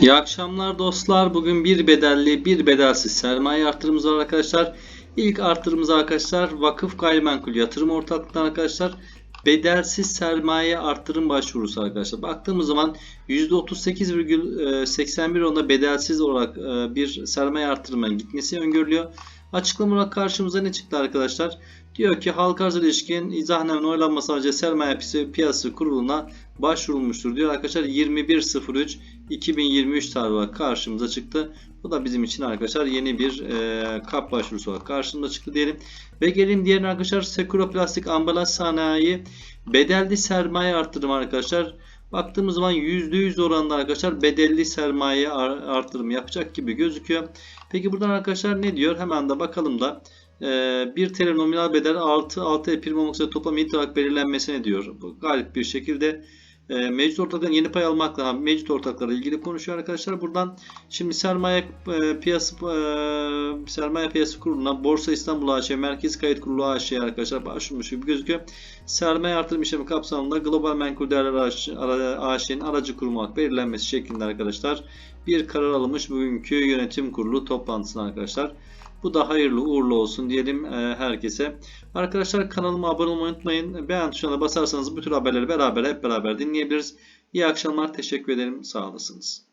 İyi akşamlar dostlar. Bugün bir bedelli bir bedelsiz sermaye artırımımız var arkadaşlar. İlk artırımımız arkadaşlar vakıf gayrimenkul yatırım ortaklıkları arkadaşlar. Bedelsiz sermaye artırım başvurusu arkadaşlar. Baktığımız zaman %38,81 oranında bedelsiz olarak e, bir sermaye artırımına gitmesi öngörülüyor. Açıklama karşımıza ne çıktı arkadaşlar? Diyor ki halka arz ilişkin izahnamenin oylanması amacıyla sermaye piyasası kuruluna başvurulmuştur diyor arkadaşlar 21.03 2023 tarihi karşımıza çıktı. Bu da bizim için arkadaşlar yeni bir e, kap başvurusu olarak karşımıza çıktı diyelim. Ve gelin diğerine arkadaşlar Sekuro Ambalaj Sanayi bedelli sermaye arttırımı arkadaşlar. Baktığımız zaman %100 oranında arkadaşlar bedelli sermaye artırımı yapacak gibi gözüküyor. Peki buradan arkadaşlar ne diyor? Hemen de bakalım da. 1 TL nominal bedel artı 6 prim olmak üzere toplam itirak belirlenmesine diyor. Bu galip bir şekilde e, mevcut ortakların yeni pay almakla mevcut ortaklarla ilgili konuşuyor arkadaşlar. Buradan şimdi sermaye e, e, sermaye piyası kuruluna Borsa İstanbul AŞ Merkez Kayıt Kurulu AŞ arkadaşlar başvurmuş gibi gözüküyor. Sermaye artırım işlemi kapsamında Global Menkul Değerler AŞ'nin aracı kurumu olarak belirlenmesi şeklinde arkadaşlar bir karar alınmış bugünkü yönetim kurulu toplantısında arkadaşlar. Bu da hayırlı uğurlu olsun diyelim e, herkese. Arkadaşlar kanalıma abone olmayı unutmayın. Beğen tuşuna basarsanız bu tür haberleri beraber hep beraber dinleyebiliriz. İyi akşamlar. Teşekkür ederim. Sağ olasınız.